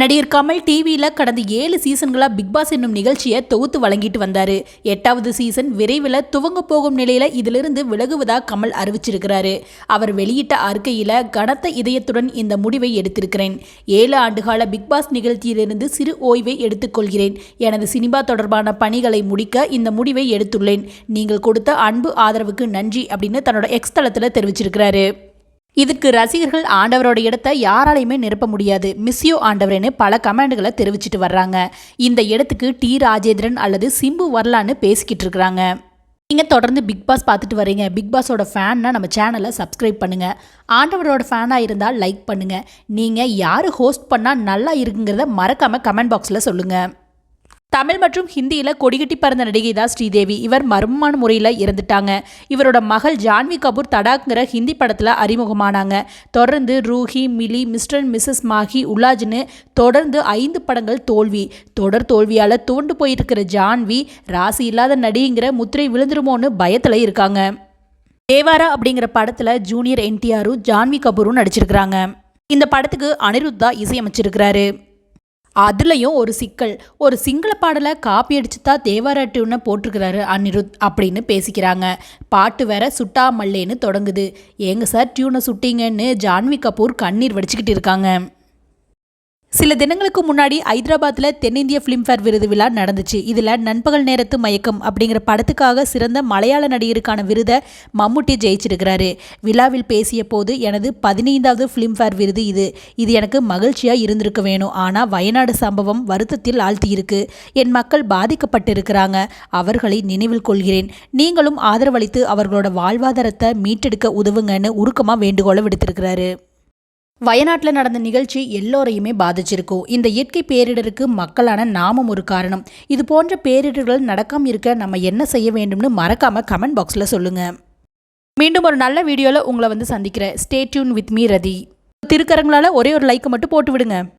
நடிகர் கமல் டிவியில் கடந்த ஏழு சீசன்களாக பிக் பாஸ் என்னும் நிகழ்ச்சியை தொகுத்து வழங்கிட்டு வந்தார். எட்டாவது சீசன் விரைவில் துவங்க போகும் நிலையில் இதிலிருந்து விலகுவதாக கமல் அறிவிச்சிருக்கிறாரு. அவர் வெளியிட்ட அறிக்கையில் கனத்த இதயத்துடன் இந்த முடிவை எடுத்திருக்கிறேன். ஏழு ஆண்டுகால பிக் பாஸ் நிகழ்ச்சியிலிருந்து சிறு ஓய்வை எடுத்துக்கொள்கிறேன். எனது சினிமா தொடர்பான பணிகளை முடிக்க இந்த முடிவை எடுத்துள்ளேன். நீங்கள் கொடுத்த அன்பு ஆதரவுக்கு நன்றி அப்படின்னு தன்னோட எக்ஸ் தளத்தில் தெரிவிச்சிருக்கிறாரு. இதுக்கு ரசிகர்கள் ஆண்டவரோட இடத்தை யாராலையுமே நிரப்ப முடியாது. மிஸ்யூ ஆண்டவரேன்னு பல கமெண்ட்களை தெரிவிச்சிட்டு வர்றாங்க. இந்த இடத்துக்கு டி. ராஜேந்திரன் அல்லது சிம்பு வரலான்னு பேசிக்கிட்டு இருக்கிறாங்க. நீங்கள் தொடர்ந்து பிக் பாஸ் பார்த்துட்டு வரீங்க. பிக் பாஸோட ஃபேன்னா நம்ம சேனலை சப்ஸ்கிரைப் பண்ணுங்கள் ஆண்டவரோட ஃபேனாக இருந்தால் லைக் பண்ணுங்கள் நீங்கள் யார் ஹோஸ்ட் பண்ணால் நல்லா இருக்குங்கிறத மறக்காமல் கமெண்ட் பாக்ஸில் சொல்லுங்கள் தமிழ் மற்றும் ஹிந்தியில் கொடிகட்டி பறந்த நடிகை தான் ஸ்ரீதேவி. இவர் மர்மமான முறையில் இறந்துட்டாங்க. இவரோட மகள் ஜான்வி கபூர் தடாக்ங்கிற ஹிந்தி படத்தில் அறிமுகமானாங்க. தொடர்ந்து Roohi Mili Mr and Mrs Mahi உலாஜ்னு தொடர்ந்து ஐந்து படங்கள் தோல்வி. தொடர் தோல்வியால் துவண்டு போயிருக்கிற ஜான்வி ராசி இல்லாத நடிகைங்கிற முத்திரை விழுந்துருமோன்னு பயத்தில் இருக்காங்க. தேவாரா அப்படிங்கிற படத்தில் ஜூனியர் என்டிஆரும் ஜான்வி கபூரும் நடிச்சிருக்கிறாங்க. இந்த படத்துக்கு அனிருத் தான் இசையமைச்சிருக்கிறாரு. அதுலேயும் ஒரு சிக்கல். ஒரு சிங்கள பாடலை காப்பி அடிச்சு தான் தேவாரா டியூனை போட்டிருக்கிறாரு அனிருத் அப்படின்னு பேசிக்கிறாங்க. பாட்டு வேற சுட்டா மல்லேன்னு தொடங்குது. ஏங்க சார் டியூனை சுட்டிங்கன்னு ஜான்வி கபூர் கண்ணீர் வடிச்சுக்கிட்டு இருக்காங்க. சில தினங்களுக்கு முன்னாடி ஹைதராபாத்தில் தென்னிந்திய ஃபிலிம்ஃபேர் விருது விழா நடந்துச்சு. இதில் நண்பகல் நேரத்து மயக்கம் அப்படிங்கிற படத்துக்காக சிறந்த மலையாள நடிகருக்கான விருதை மம்முட்டி ஜெயிச்சிருக்கிறாரு. விழாவில் பேசிய போது எனது பதினைந்தாவது ஃபிலிம்ஃபேர் விருது இது. இது எனக்கு மகிழ்ச்சியாக இருந்திருக்க வேணும். ஆனால் வயநாடு சம்பவம் வருத்தத்தில் ஆழ்த்தியிருக்கு. என் மக்கள் பாதிக்கப்பட்டிருக்கிறாங்க. அவர்களை நினைவில் கொள்கிறேன். நீங்களும் ஆதரவளித்து அவர்களோட வாழ்வாதாரத்தை மீட்டெடுக்க உதவுங்கன்னு உருக்கமாக வேண்டுகோளை விடுத்திருக்கிறாரு. வயநாட்டில் நடந்த நிகழ்ச்சி எல்லோரையுமே பாதிச்சிருக்கும் இந்த இயற்கை பேரிடருக்கு மக்களான நாமும் ஒரு காரணம். இது போன்ற பேரிடர்கள் நடக்காமல் இருக்க நம்ம என்ன செய்ய வேண்டும்னு மறக்காம கமெண்ட் பாக்ஸில் சொல்லுங்க. மீண்டும் ஒரு நல்ல வீடியோவில் உங்களை வந்து சந்திக்கிறேன். ஸ்டே டியூன் வித் மீ ரதி. திருக்கரங்களால் ஒரே ஒரு லைக்கை மட்டும் போட்டு விடுங்க.